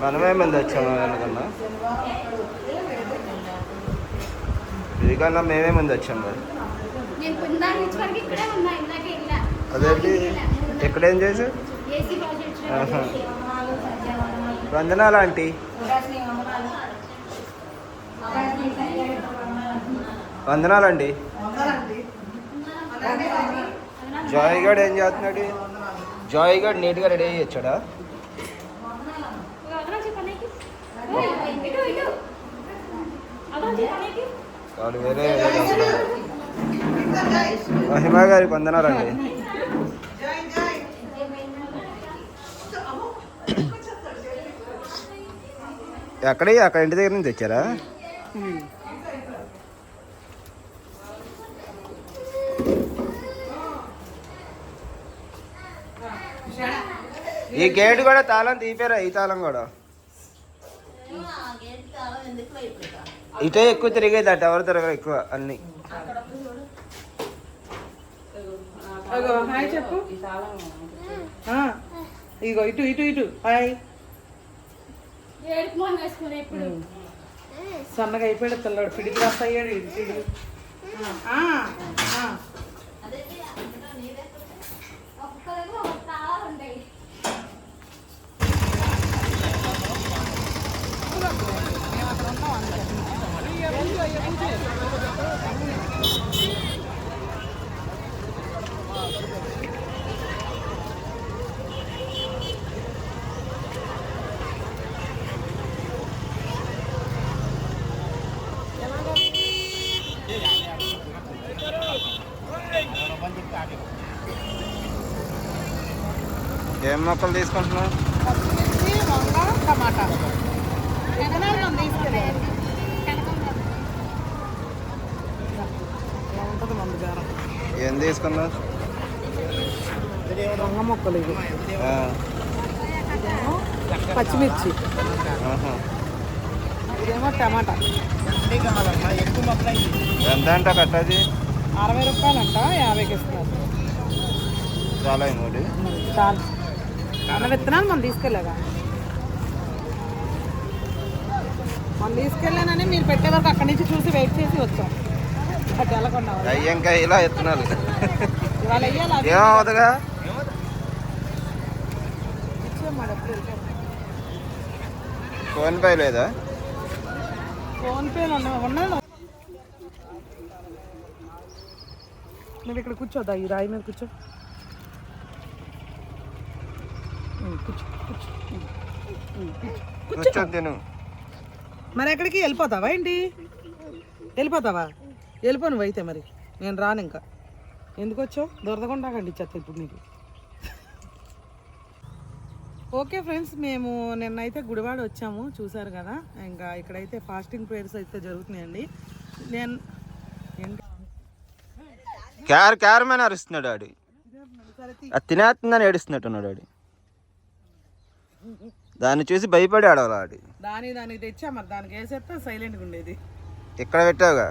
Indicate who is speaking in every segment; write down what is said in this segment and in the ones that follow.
Speaker 1: మనమే మంది వచ్చాము వెనకన్నా మేమే మంది వచ్చాం మరి? అదేంటి? ఎక్కడేం చేసావు
Speaker 2: ఏసీ ప్రాజెక్ట్స్
Speaker 1: ఆహా. వందనాలు ఆంటీ. వందనాలు అండి జాయ్ గడ్ ఏం చేస్తున్నాడు? జాయ్ గడ్ నీట్గా రెడీ అయ్యి వచ్చాడా?
Speaker 2: ఇటు గారి అదో చెప్పనీకి
Speaker 1: వేరే. మహిమా వందనాలండి. అక్కడ ఇంటి దగ్గర నుంచి తెచ్చారా? ఈ గేట్ కూడా తాళం తీపారా? ఈ తాళం కూడా? ఇటే ఎక్కువ తిరిగేది అటు ఎవరు తిరగరు ఎక్కువ అన్ని.
Speaker 3: హాయ్ చెప్పు. ఇగో ఇటు ఇటు ఇటు హాయ్. సన్నగా అయిపోయాడు తెల్లడు పిడికి రస్ అయ్యాడు ఇటు ఇటు. ఆ, ఆ.
Speaker 2: ఒక్కరికి ఒక తాళ ఉంటాయి
Speaker 1: ఏం మొక్కలు తీసుకుంటున్నావు
Speaker 3: పచ్చిమిర్చి వంగ టమాటా
Speaker 1: ఏం తీసుకున్నావు?
Speaker 3: వంగ మొక్కలు పచ్చిమిర్చి. ఇదేమో టమాటా.
Speaker 1: ఎంత అంట కట్టది
Speaker 3: అరవై రూపాయలంట యాభైకి ఇస్తున్నారు.
Speaker 1: చాలా మూడు
Speaker 3: చాలు. విత్తనాలు మనం తీసుకెళ్ళాగా మనం తీసుకెళ్ళానని మీరు పెట్టే వరకు అక్కడి నుంచి చూసి వెయిట్ చేసి వచ్చాం. అటు వెళ్ళకుండా
Speaker 1: అయ్యి ఇంకా ఇలా
Speaker 3: అవి
Speaker 1: ఏమవుతుందిగా ఫోన్ పే లేదా?
Speaker 3: ఫోన్పేలో ఉన్నాను నువ్వు ఇక్కడ కూర్చోద్దా ఈ రాయి మీద కూర్చో. కూర్చో కూర్చో. కూర్చో. కూర్చో మరి ఎక్కడికి? వెళ్ళిపోతావా ఏంటి? వెళ్ళిపోతావా? వెళ్ళిపో నువ్వు అయితే మరి. నేను రాను ఇంకా. ఎందుకు వచ్చావు? దొరదకుండాకండి చెత్త ఇప్పుడు నీకు. ఓకే ఫ్రెండ్స్ మేము నిన్నైతే గుడివాడ వచ్చాము. చూసారు కదా? ఇంకా ఇక్కడైతే ఫాస్టింగ్ ప్రేయర్స్ అయితే జరుగుతున్నాయండి. నేను
Speaker 1: క్యార్ క్యార్ మ్యాన్ అరుస్తున్నాడు ఆడు. తినేస్తుందని ఏడుస్తున్నట్టున్నాడు ఆడు. దాన్ని చూసి భయపడి ఆడవాడు ఆడు.
Speaker 3: దాని దానికి తెచ్చా మరి దానికి వేసేస్తే సైలెంట్గా ఉండేది.
Speaker 1: ఇక్కడ పెట్టావుగా.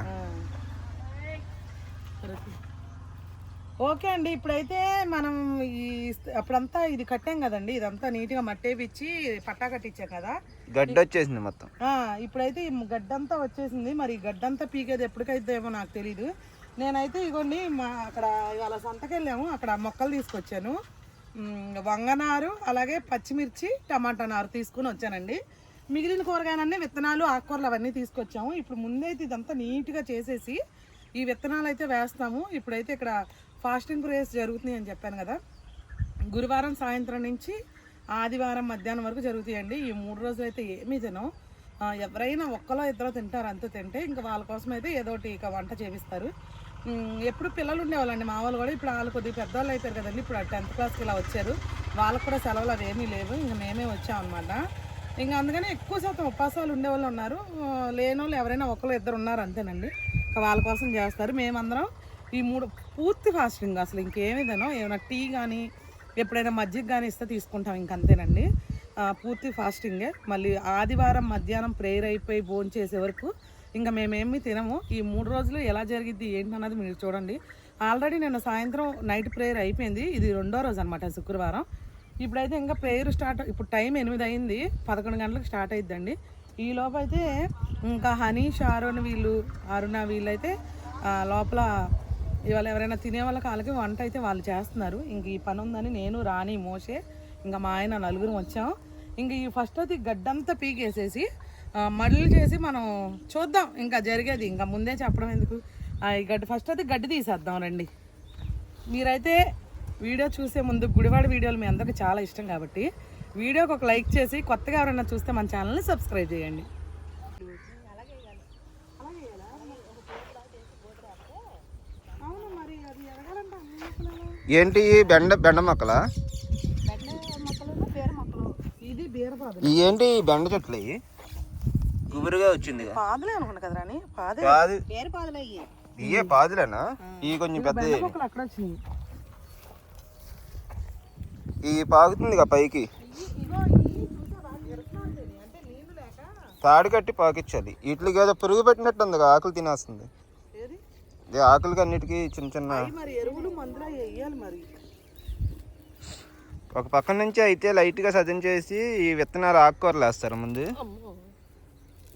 Speaker 3: ఓకే అండి ఇప్పుడైతే మనం ఈ అప్పుడంతా ఇది కట్టాం కదండి ఇదంతా నీట్గా మట్టేపిచ్చి పట్టా కట్టించాం కదా.
Speaker 1: గడ్డి వచ్చేసింది మొత్తం.
Speaker 3: ఇప్పుడైతే ఈ గడ్డంతా వచ్చేసింది మరి గడ్డంతా పీకేది ఎప్పటికైతేమో నాకు తెలీదు. నేనైతే ఇగోండి మా అక్కడ ఇవాళ సంతకెళ్ళాము అక్కడ మొక్కలు తీసుకొచ్చాను. వంగనారు అలాగే పచ్చిమిర్చి టమాటా నారు తీసుకుని వచ్చానండి. మిగిలిన కూరగాయలన్నీ విత్తనాలు ఆకుకూరలు అవన్నీ తీసుకొచ్చాము. ఇప్పుడు ముందైతే ఇదంతా నీట్గా చేసేసి ఈ విత్తనాలు అయితే వేస్తాము. ఇప్పుడైతే ఇక్కడ ఫాస్టింగ్ ప్రేయర్స్ జరుగుతున్నాయి అని చెప్పాను కదా. గురువారం సాయంత్రం నుంచి ఆదివారం మధ్యాహ్నం వరకు జరుగుతాయండి. ఈ మూడు రోజులు అయితే ఏమీ తినం ఎవరైనా ఒక్కలో ఇద్దరు తింటారు అంతే తింటే ఇంకా వాళ్ళ కోసం అయితే ఏదో ఒకటి ఇక వంట చేపిస్తారు. ఎప్పుడు పిల్లలు ఉండేవాళ్ళండి మా వాళ్ళు కూడా ఇప్పుడు వాళ్ళు కొద్దిగా పెద్దవాళ్ళు అయిపోయారు కదండి. ఇప్పుడు టెన్త్ క్లాస్కి ఇలా వచ్చారు. వాళ్ళకు కూడా సెలవులు అవి ఏమీ లేవు. ఇంకా మేమే వచ్చామన్నమాట. ఇంకా అందుకనే ఎక్కువ శాతం ఉపవాసాలు ఉండేవాళ్ళు ఉన్నారు. లేని వాళ్ళు ఎవరైనా ఒకరు ఇద్దరు ఉన్నారు అంతేనండి. వాళ్ళ కోసం చేస్తారు. మేమందరం ఈ మూడు పూర్తి ఫాస్టింగ్ అసలు ఇంకేమిదనో ఏమైనా టీ కానీ ఎప్పుడైనా మజ్జిగ కానీ ఇస్తే తీసుకుంటాం ఇంకంతేనండి పూర్తి ఫాస్టింగే. మళ్ళీ ఆదివారం మధ్యాహ్నం ప్రేయర్ అయిపోయి భోజనం చేసే వరకు ఇంకా మేమేమి తినము. ఈ మూడు రోజులు ఎలా జరిగిద్ది ఏంటన్నది మీరు చూడండి. ఆల్రెడీ నిన్న సాయంత్రం నైట్ ప్రేయర్ అయిపోయింది. ఇది రెండో రోజు అనమాట శుక్రవారం. ఇప్పుడైతే ఇంకా ప్రేయర్ స్టార్ట్ ఇప్పుడు టైం ఎనిమిది అయింది. పదకొండు గంటలకు స్టార్ట్ అయిద్దండి. ఈ లోపల అయితే ఇంకా హనీ షారోన్ వీళ్ళు అరుణ వీళ్ళైతే లోపల ఇవాళ ఎవరైనా తినే వాళ్ళకి వాళ్ళకి వంట అయితే వాళ్ళు చేస్తున్నారు. ఇంక ఈ పని ఉందని నేను రాణి మోసే ఇంకా మా ఆయన నలుగురు వచ్చాం. ఇంక ఈ ఫస్ట్ అయితే గడ్డంతా పీకేసేసి మడులు చేసి మనం చూద్దాం. ఇంకా జరిగేది. ఇంకా ముందే చెప్పడం ఎందుకు? గడ్డి ఫస్ట్ అయితే గడ్డి తీసేద్దాం రండి. మీరైతే వీడియో చూసే ముందు గుడివాడ వీడియోలు మీ అందరికీ చాలా ఇష్టం కాబట్టి వీడియోకి ఒక లైక్ చేసి కొత్తగా ఎవరైనా చూస్తే మన ఛానల్ని సబ్స్క్రైబ్ చేయండి?
Speaker 1: ఏంటి బెండ బెండ మొక్కలా? ఏంటి బెండ చెట్లు గుబురుగా వచ్చింది.
Speaker 3: పాదులే అనుకున్నా కదా రాని పాదే.
Speaker 1: పాదు.
Speaker 2: పేరు పాదులు అయ్యి
Speaker 1: ఇయే పాదులేనా? ఇవి కొంచెం పెద్ద
Speaker 3: అక్కడ వచ్చినాయి.
Speaker 1: ఈ పాకుతుంది పైకి.
Speaker 3: ఇగో ఈ చూసారా ఎరుకులాంటిది. అంటే నీళ్ళు లేక
Speaker 1: తాడు కట్టి పాకిచ్చాలి. వీటికి ఏదో పురుగు పెట్టినట్టు ఉంది ఆకులు తినేస్తుంది
Speaker 3: ఏది?
Speaker 1: ఇది ఆకులకి అన్నిటికీ చిన్న చిన్న ఒక పక్క నుంచి అయితే లైట్గా సజన్ చేసి ఈ విత్తనాలు ఆకుకూరలు వేస్తారు ముందు.
Speaker 3: అమ్మో.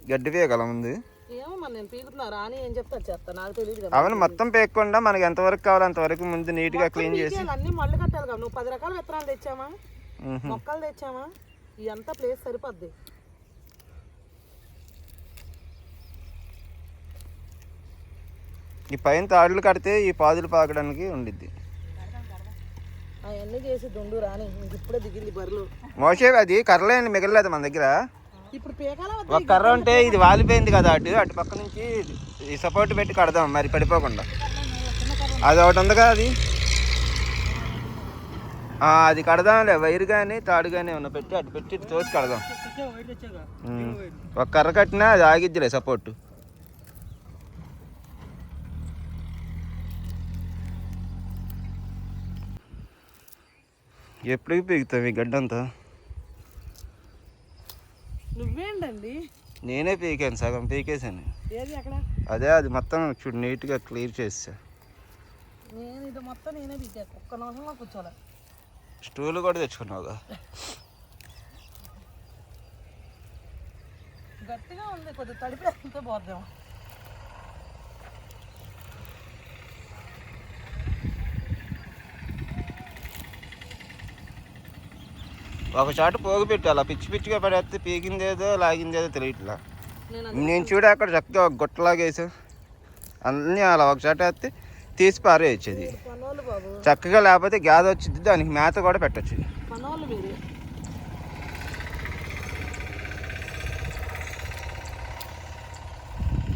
Speaker 1: గడ్డి వేయగల ముందు
Speaker 3: ఏమో మరి నేను పీకుతున్నా రాని ఏం చెప్తా చేస్తా నాకు తెలియదు కదా.
Speaker 1: అవును మొత్తం పేయకుండా మనకి ఎంతవరకు కావాలో అంతవరకు ముందు నీట్గా క్లీన్ చేసి.
Speaker 3: అన్ని మళ్ళీ కట్టాలి కదా నువ్వు పది రకాల విత్తనాలు తెచ్చామా. మొక్కలు తెచ్చామా ఇదంతా ప్లేస్ సరిపోద్ది.
Speaker 1: ఈ పైన తాడులు కడితే ఈ పాదులు పాకడానికి ఉండిద్ది.
Speaker 3: అవన్నీ చేసి దుండు రాని ఇంక ఇప్పుడే దిగింది బరులు
Speaker 1: మోసే అది కర్రలేండి మిగలలేదు మన దగ్గర.
Speaker 3: ఇప్పుడు
Speaker 1: ఒక కర్ర ఉంటే ఇది వాలిపోయింది కదా అటు అటు పక్క నుంచి ఈ సపోర్ట్ పెట్టి కడదాం మరి పడిపోకుండా. అది ఒకటి ఉంది కదా అది అది కడదాంలే వైర్ కానీ తాడు కానీ ఏమన్నా పెట్టి అటు పెట్టి ఇటు తోసి కడదాం. ఒక కర్ర కట్టినా అది ఆగిద్దిలే సపోర్ట్. ఎప్పటికి పీకుతాం ఈ గడ్డంతా?
Speaker 3: నువ్వేంటండి?
Speaker 1: నేనే పీకాను సగం పీకేసాను
Speaker 3: ఏది అక్కడ?
Speaker 1: అదే అది మొత్తం చూడు నీట్గా క్లియర్ చేసా
Speaker 3: నేను ఇది మొత్తం నేనే పీకా ఒక్క నిమిషంలో కూర్చోలే.
Speaker 1: స్టూల్ కూడా తెచ్చుకున్నావుగా?
Speaker 3: గట్టిగా ఉంది కొద్దిగా తడిపి పోద్దాం
Speaker 1: ఒక చాట పోగు పెట్టి అలా పిచ్చి పిచ్చిగా పడేస్తే పీకిందేదో లాగిందేదో తెలియట్లా.
Speaker 3: నేను
Speaker 1: చూడ అక్కడ చక్కగా ఒక గుట్టలాగా వేసాం అన్నీ అలా ఒక చాట వేస్తే తీసి పారేయచ్చు
Speaker 3: పనోళ్ళు బాబు.
Speaker 1: చక్కగా లేకపోతే గ్యాద వచ్చింది దానికి మేత కూడా పెట్టచ్చు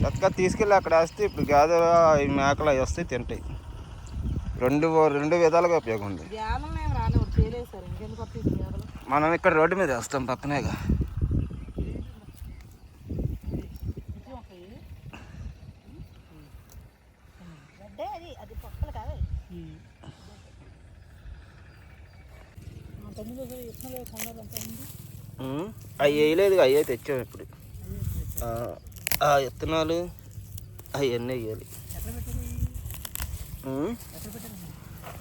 Speaker 1: చక్కగా తీసుకెళ్ళి అక్కడ వేస్తే ఇప్పుడు గ్యాద మేకలు అవి వస్తాయి తింటాయి. రెండు రెండు విధాలుగా ఉపయోగం ఉంది. మనం ఇక్కడ రోడ్డు మీద వేస్తాం పక్కనేగా. అవి వేయలేదు అయ్యే తెచ్చాం ఇప్పుడు. ఆ, ఆ విత్తనాలు అవన్నీ వేయాలి.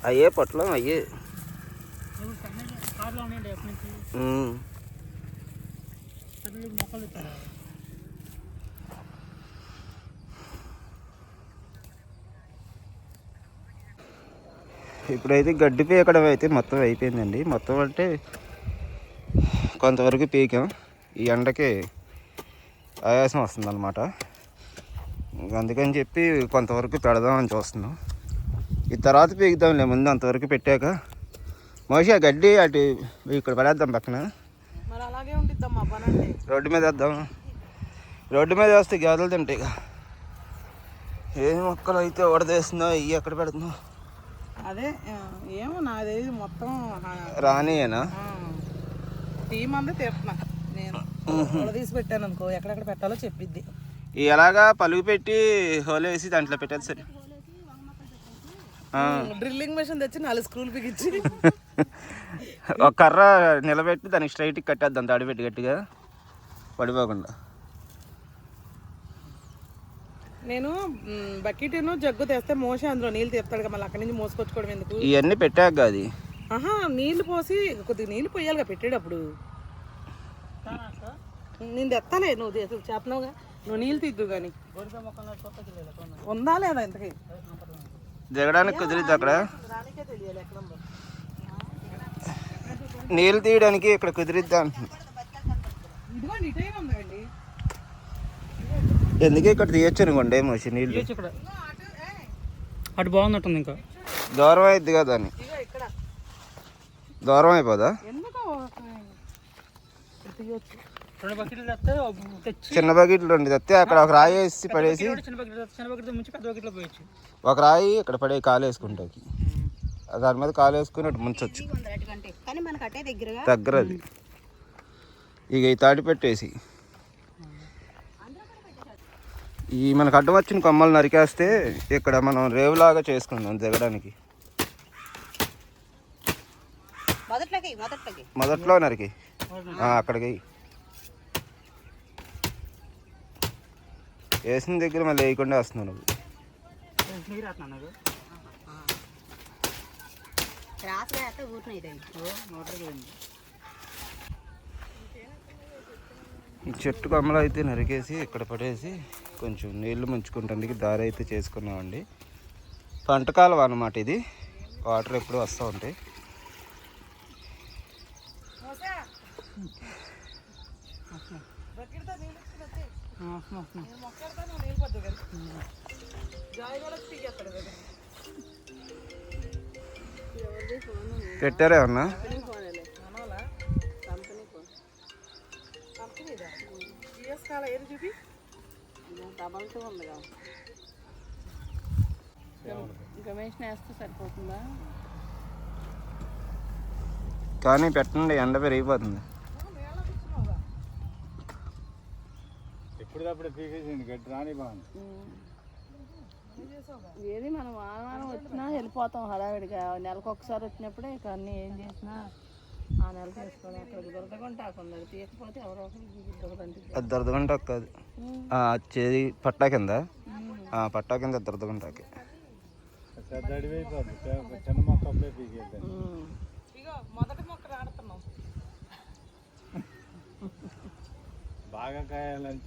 Speaker 1: అయ్యే పొట్లం అయ్యే. ఇప్పుడైతే గడ్డి పీకడం అయితే మొత్తం అయిపోయిందండి. మొత్తం అంటే కొంతవరకు పీకాం. ఈ ఎండకి ఆయాసం వస్తుందన్నమాట. ఇంక అందుకని చెప్పి కొంతవరకు పెడదామని చూస్తున్నాం. ఈ తర్వాత పీకుదాంలే ముందు అంతవరకు పెట్టాక మోసి గడ్డి అటు ఇక్కడ పడేద్దాం పక్కన. రోడ్డు మీద వేద్దాం. రోడ్డు మీద వేస్తే గేదెలు తింటాయి ఇక. ఏ మొక్కలు అయితే వడదేస్తున్నావు ఇవి ఎక్కడ పెడుతున్నావు
Speaker 3: అదే ఏమో నాదేది మొత్తం
Speaker 1: రానియేనా?
Speaker 3: టీం అంతా నేను తీసి పెట్టాను అనుకో ఎక్కడెక్కడ పెట్టాలో చెప్పిద్ది.
Speaker 1: ఎలాగా పలుగు పెట్టి హోల్ వేసి దాంట్లో పెట్టేది సరే.
Speaker 3: డ్రిల్లింగ్ మెషిన్ తెచ్చి నాలుగు స్క్రూలు బిగించి.
Speaker 1: ఒక కర్ర నిలబెట్టి దానికి స్ట్రైట్ కట్టేద్దాం తాడి పెట్టి గట్టిగా. పడిపోకుండా.
Speaker 3: నేను బకెట్ జగ్గు తెస్తే మోసే అందులో నీళ్ళు తీస్తాడు మళ్ళీ అక్కడి నుంచి మోసుకొచ్చుకోవడం ఎందుకు?
Speaker 1: ఇవన్నీ పెట్టాక అది.
Speaker 3: ఆహా నీళ్ళు పోసి కొద్దిగా నీళ్ళు పోయాలిగా పెట్టేటప్పుడు. నేను తెస్తాలే నువ్వు చేస్తున్నావుగా నువ్వు నీళ్ళు తీద్దు కానీ ఉందా లేదా ఇంతకీ?
Speaker 1: దిగడానికి కుదిరిద్ది అక్కడ? నీళ్ళు తీయడానికి ఇక్కడ కుదిరిద్ది అంటుంది ఎందుకు ఇక్కడ తీయొచ్చు అనుకోండి మోసి నీళ్ళు?
Speaker 4: అటు బాగున్నట్టుంది ఇంకా.
Speaker 1: దూరం అయిద్ది కదా అని. దూరం అయిపోదా?
Speaker 3: తీయొచ్చు.
Speaker 1: చిన్న బకెట్లు రెండు తెస్తే అక్కడ ఒక రాయి వేసి పడేసి ఒక రాయి ఇక్కడ పడే కాలు వేసుకుంటాకి దాని మీద కాలు వేసుకుని అటు ముంచొచ్చు
Speaker 2: కానీ మనకు అట్టే దగ్గరగా
Speaker 1: దగ్గర అది ఇక ఈ తాటి పెట్టేసి. ఈ మనకు అడ్డం వచ్చిన కొమ్మలు నరికేస్తే ఇక్కడ మనం రేవులాగా చేసుకుందాం దిగడానికి
Speaker 2: మొదట్లోకి మొదట్లోకి.
Speaker 1: మొదట్లో నరికి. ఆ, అక్కడికి. వేసిన దగ్గర మళ్ళీ వేయకుండా వస్తున్నావు నువ్వు.
Speaker 4: నీరు వేస్తున్నాను
Speaker 1: ఈ చెట్టు కొమ్మలు అయితే నరికేసి ఇక్కడ పడేసి కొంచెం నీళ్ళు ముంచుకుంటానికి దారి అయితే చేసుకున్నామండి. పంట కాలం అన్నమాట ఇది. వాటర్ ఎప్పుడు వస్తూ ఉంటాయి. పెట్టారా ఏమన్నా?
Speaker 3: కంపెనీ ఫోన్ కాల
Speaker 2: వేస్తే సరిపోతుందా
Speaker 1: కానీ పెట్టండి ఎండ పెరిగిపోతుంది.
Speaker 5: ఎప్పుడప్పుడు పీకేసింది గడ్డి రాని బాగుంది.
Speaker 2: ఏది మనం వారం వారం వచ్చినా వెళ్ళిపోతాం హడావిడిగా. నెలకు ఒకసారి వచ్చినప్పుడే ఇక అన్నీ ఏం చేసినా ఆ నెల చేసుకోవాలి అక్కడ కొందరు తీయకపోతే ఎవరో ఒకరు
Speaker 1: దొరదగుంట కాదు. చేది పట్టా కింద. ఆ, పట్టా కింద దొరదగుంటాకి
Speaker 5: పెద్ద చిన్న- మొక్క అప్పుడే పీకేద్దాం
Speaker 3: ఇగో మొదటి మొక్క నాడుతున్నాం
Speaker 5: బాగా కాయాలని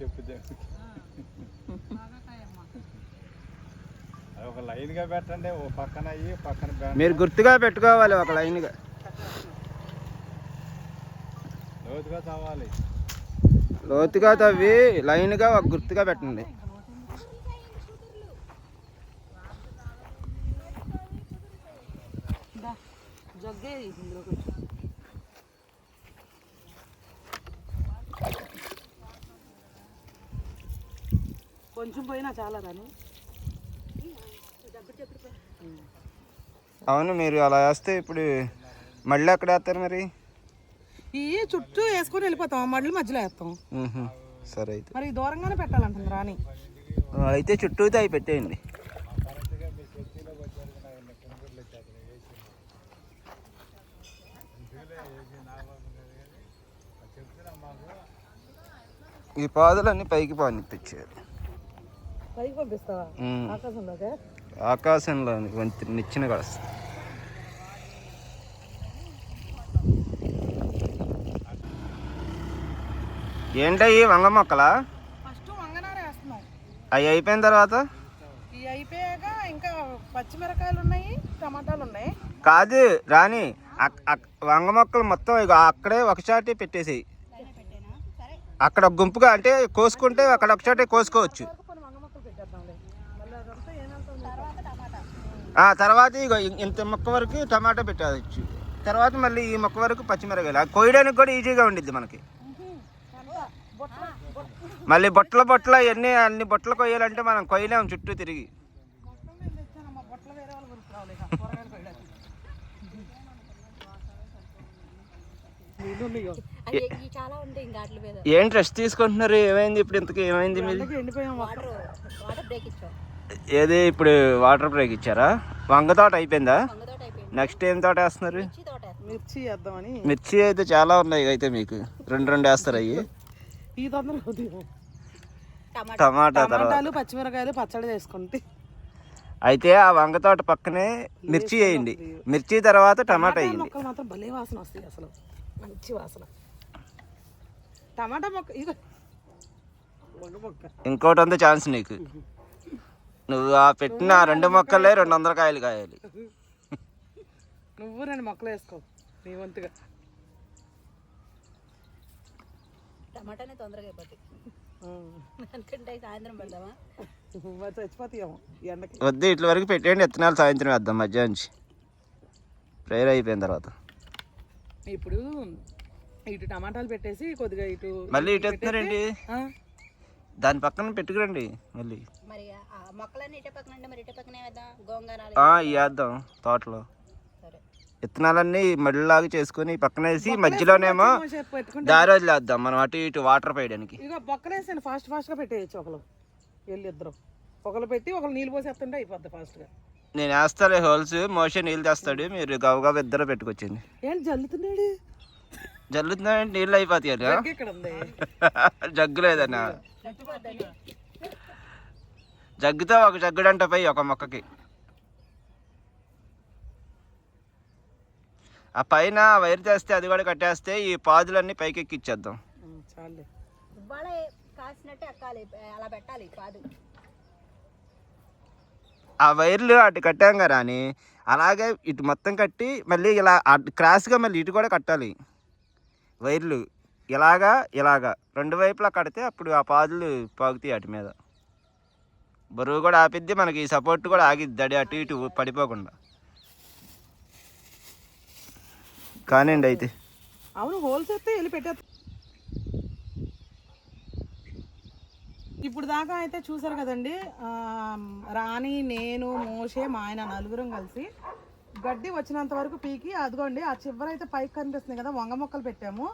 Speaker 5: అది ఒక లైన్గా పెట్టండి ఓ పక్కన అయ్యి పక్కన.
Speaker 1: మీరు గుర్తుగా పెట్టుకోవాలి ఒక లైన్గా.
Speaker 5: లోతుగా తవ్వాలి.
Speaker 1: లోతుగా తవ్వి లైన్గా ఒక గుర్తుగా పెట్టండి.
Speaker 3: జగ్గే కొంచెం పోయినా చాలా కానీ
Speaker 1: అవును మీరు అలా వేస్తే ఇప్పుడు మళ్ళీ అక్కడ వేస్తారు మరి?
Speaker 3: ఈ చుట్టూ వేసుకొని వెళ్ళిపోతాం మళ్ళీ మధ్యలో వేస్తాం.
Speaker 1: సరే అయితే.
Speaker 3: మరి దూరంగానే పెట్టాలంటుంది రాని.
Speaker 1: అయితే చుట్టూతో అవి పెట్టేయండి. ఈ పాదులన్నీ పైకి పానిపించారు
Speaker 3: పైకి పంపిస్తావా?
Speaker 1: మ్మ్.
Speaker 3: ఆకాశంలోకే?
Speaker 1: ఆకాశంలో నిచ్చిన కలుస్తుంది ఏంటయ్యి వంగ మొక్కలా?
Speaker 3: ఫస్ట్ వంగనార వేస్తున్నాం.
Speaker 1: అవి అయిపోయిన తర్వాత?
Speaker 3: ఇవి అయిపోయాక ఇంకా పచ్చిమిరకాయలు ఉన్నాయి టమాటాలు ఉన్నాయి
Speaker 1: కాదు రాని వంగ మొక్కలు మొత్తం ఇక అక్కడే ఒకచాటి పెట్టేసేయి. అక్కడ గుంపుగా అంటే కోసుకుంటే అక్కడ ఒకచాటే కోసుకోవచ్చు
Speaker 3: కొన్ని వంగ మొక్కలు పెట్టేద్దాంలే మళ్ళీ అదంతా ఏమంటుంది
Speaker 1: ఆ తర్వాత ఇక ఇంత మొక్క వరకు టమాటా పెట్టవచ్చు తర్వాత మళ్ళీ ఈ మొక్క వరకు పచ్చిమిరకాయలు అది కోయడానికి కూడా ఈజీగా ఉండిద్ది మనకి. మళ్ళీ బొట్టల బొట్టల ఎన్ని అన్ని బొట్టలు కొయ్యాలంటే మనం కొయ్యలేము చుట్టూ తిరిగి.
Speaker 3: కొయ్యడానికి
Speaker 1: ఏంటి రెస్ట్ తీసుకుంటున్నారు? ఏమైంది ఇప్పుడు ఇంతకీ? ఏమైంది మీది? ఏది ఇప్పుడు వాటర్ బ్రేక్ ఇచ్చారా? వంగ తోట అయిపోయిందా? నెక్స్ట్ ఏం తోట వేస్తున్నారు?
Speaker 2: మిర్చి తోట వేస్తాం.
Speaker 3: మిర్చి వేద్దామని.
Speaker 1: మిర్చి అయితే చాలా ఉన్నాయి అయితే మీకు. రెండు రెండు వేస్తారు అవి
Speaker 2: టమాటా.
Speaker 3: టమాటాలు పచ్చిమిరకాయలు పచ్చడి చేసుకుంటే.
Speaker 1: అయితే ఆ వంగ తోట పక్కనే మిర్చి వేయండి. మిర్చి తర్వాత టమాటా వేయండి.
Speaker 3: మాత్రం భలే వాసన వస్తాయి అసలు. మంచి వాసన. టమాటా మొక్క
Speaker 1: ఇంకోటి ఉంది ఛాన్స్ నీకు. నువ్వు ఆ పెట్టిన రెండు మొక్కలే రెండు వందల కాయలు కాయాలి.
Speaker 3: నువ్వు రెండు మొక్కలు వేసుకో నీ వంతుగా.
Speaker 2: టమాటానే తొందరగా అయిపోతాయి. అనుకుంటే సాయంత్రం పెడదామా?
Speaker 3: చచ్చిపోతాయేమో ఎండకి.
Speaker 1: వద్దు ఇట్ల వరకు పెట్టేయండి విత్తనాలు సాయంత్రం వేద్దాం మధ్యాహ్నం నుంచి. ప్రేయర్ అయిపోయిన తర్వాత.
Speaker 3: ఇప్పుడు ఇటు టమాటాలు పెట్టేసి కొద్దిగా ఇటు
Speaker 1: మళ్ళీ ఇటు ఎత్తున్నారండి
Speaker 3: ఆ,
Speaker 1: దాని పక్కన పెట్టుకురండి మళ్ళీ.
Speaker 2: మరి మొక్కలన్నీ ఇటే పక్కన ఉంటే మరి ఇటే పక్కనే వేద్దాం? గోంగూర
Speaker 1: తోటలో. విత్తనాలన్నీ మళ్ళీలాగా చేసుకొని పక్కన వేసి మధ్యలోనేమో దారి వదిలేద్దాం మనం అటు ఇటు వాటర్ పోయడానికి.
Speaker 3: ఇక బొక్కలేసాను ఫాస్ట్ ఫాస్ట్గా పెట్టేయచ్చు ఒకరు వెళ్ళి ఇద్దరు. ఒకరు పెట్టి ఒకరు నీళ్ళు పోసేస్తుంటే అయిపోద్ది ఫాస్ట్గా
Speaker 1: నేను వేస్తాలే హోల్స్ మోషన్ నీళ్ళు తెస్తాడు మీరు గవగవ ఇద్దరు పెట్టుకొచ్చింది.
Speaker 3: ఏంటి జల్లుతున్నాడు?
Speaker 1: జల్లుతుందంటే నీళ్ళు అయిపోతాయి
Speaker 3: జగ్గు
Speaker 1: లేదన్నా. జగ్గుతో ఒక జగ్గుడంట పోయి ఒక మొక్కకి. ఆ పైన వైర్ చేస్తే అది కూడా కట్టేస్తే ఈ పాదులన్నీ పైకి ఎక్కిచ్చేద్దాం
Speaker 2: కాసినట్టే అలా పెట్టాలి
Speaker 1: ఆ వైర్లు అటు కట్టాం కదా అని అలాగే ఇటు మొత్తం కట్టి మళ్ళీ ఇలా అటు క్రాస్గా మళ్ళీ ఇటు కూడా కట్టాలి వైర్లు. ఇలాగా ఇలాగా. రెండు వైపులా కడితే అప్పుడు ఆ పాదులు పాగుతాయి అటు మీద. బరువు కూడా ఆపిద్ది మనకి సపోర్ట్ కూడా ఆగిద్ది అడి అటు ఇటు పడిపోకుండా. కానివ్వండి అయితే.
Speaker 3: అవును హోల్స్ వస్తే వెళ్ళి పెట్టే ఇప్పుడు దాకా అయితే చూసారు కదండి రాణి నేను మోషే మా ఆయన నలుగురం కలిసి గడ్డి వచ్చినంత వరకు పీకి అదిగోండి ఆ చివర అయితే పైకి కనిపిస్తుంది కదా వంగ మొక్కలు పెట్టాము.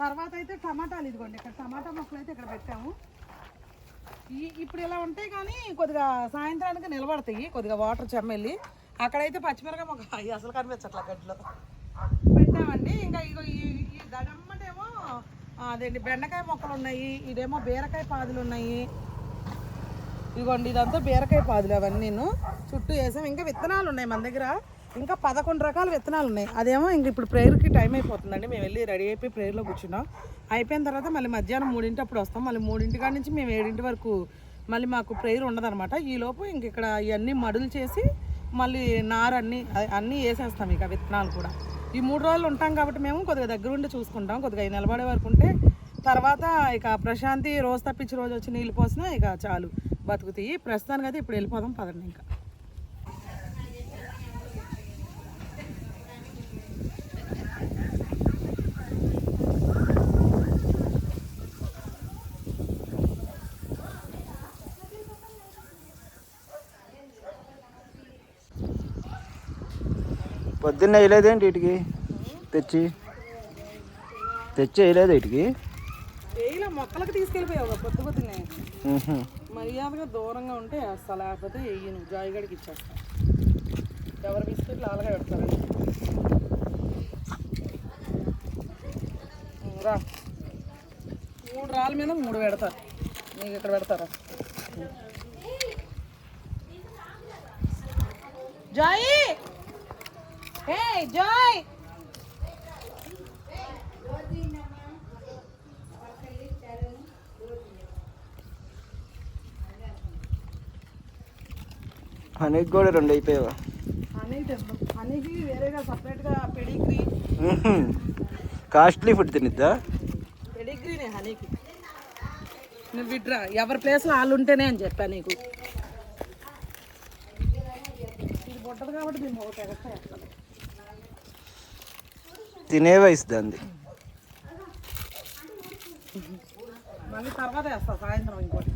Speaker 3: తర్వాత అయితే టమాటాలు ఇదిగోండి ఇక్కడ టమాటా మొక్కలు అయితే ఇక్కడ పెట్టాము. ఇప్పుడు ఇలా ఉంటాయి కానీ కొద్దిగా సాయంత్రానికి నిలబడతాయి. కొద్దిగా వాటర్ చెమ్మెళ్ళి. అక్కడైతే పచ్చిమిరకాయ మొక్క అసలు కనిపించట్ల గడ్డిలో. పెట్టామండి. ఇంకా ఇగో ఈ దడమ్మటేమో అదేంటి బెండకాయ మొక్కలు ఉన్నాయి. ఇదేమో బీరకాయ పాదులు ఉన్నాయి. ఇదిగోండి ఇదంతా బీరకాయ పాదులు అవన్నీ నేను చుట్టూ వేసాం. ఇంకా విత్తనాలు ఉన్నాయి మన దగ్గర. ఇంకా పదకొండు రకాల విత్తనాలు ఉన్నాయి. అదేమో ఇంక ఇప్పుడు ప్రేయర్కి టైం అయిపోతుందండి. మేము వెళ్ళి రెడీ అయిపోయి ప్రేయర్లో కూర్చున్నాం. అయిపోయిన తర్వాత మళ్ళీ మధ్యాహ్నం మూడింటి అప్పుడు వస్తాం. మళ్ళీ మూడింటి కాడ నుంచి మేము ఏడింటి వరకు మళ్ళీ మాకు ప్రేయర్ ఉండదన్నమాట. ఈలోపు ఇంక ఇక్కడ ఇవన్నీ మడులు చేసి మళ్ళీ నారు అన్నీ అన్నీ వేసేస్తాం ఇక విత్తనాలు కూడా. ఈ మూడు రోజులు ఉంటాం కాబట్టి మేము కొద్దిగా దగ్గరుండి చూసుకుంటాం. కొద్దిగా నిలబడే వరకు ఉంటే తర్వాత ఇక ప్రశాంతి రోజు తప్పించి రోజు వచ్చి నీళ్ళు పోసినా ఇక చాలు. బతుకుతాయి ప్రస్తుతానికి అయితే ఇప్పుడు వెళ్ళిపోదాం పదండి ఇంకా.
Speaker 1: పొద్దున్న వేయలేదేంటి వీటికి తెచ్చి. తెచ్చి వేయలేదు వీటికి
Speaker 3: వేయిలో మొక్కలకు తీసుకెళ్ళిపోయావు పొద్దు పొద్దున్నే. మర్యాదగా దూరంగా ఉంటే వేస్తా లేకపోతే వెయ్యను జాయిగడికి ఇచ్చేస్తా. ఎవరి బిస్కెట్లు అలాగే పెడతారండి రా. మూడు రాళ్ళ మీద మూడు పెడతారు నీకు ఇక్కడ పెడతారా? జాయి! ఏ జాయ్
Speaker 1: హనీకి కూడా రెండు అయిపోయావా?
Speaker 3: హనీ తెస్తాం హనీకి వేరేగా సపరేట్గా పెడిగ్రీ.
Speaker 1: మ్హూ. కాస్ట్లీ ఫుడ్ తినిద్దా?
Speaker 3: నువ్వు విడ్రా ఎవరి ప్లేస్లో వాళ్ళు ఉంటేనే అని చెప్పా నీకు. ఇది కాబట్టి మేము ఒకటి
Speaker 1: తినే వయసు
Speaker 3: మళ్ళీ తర్వాత వేస్తా సాయంత్రం ఇంకోటి.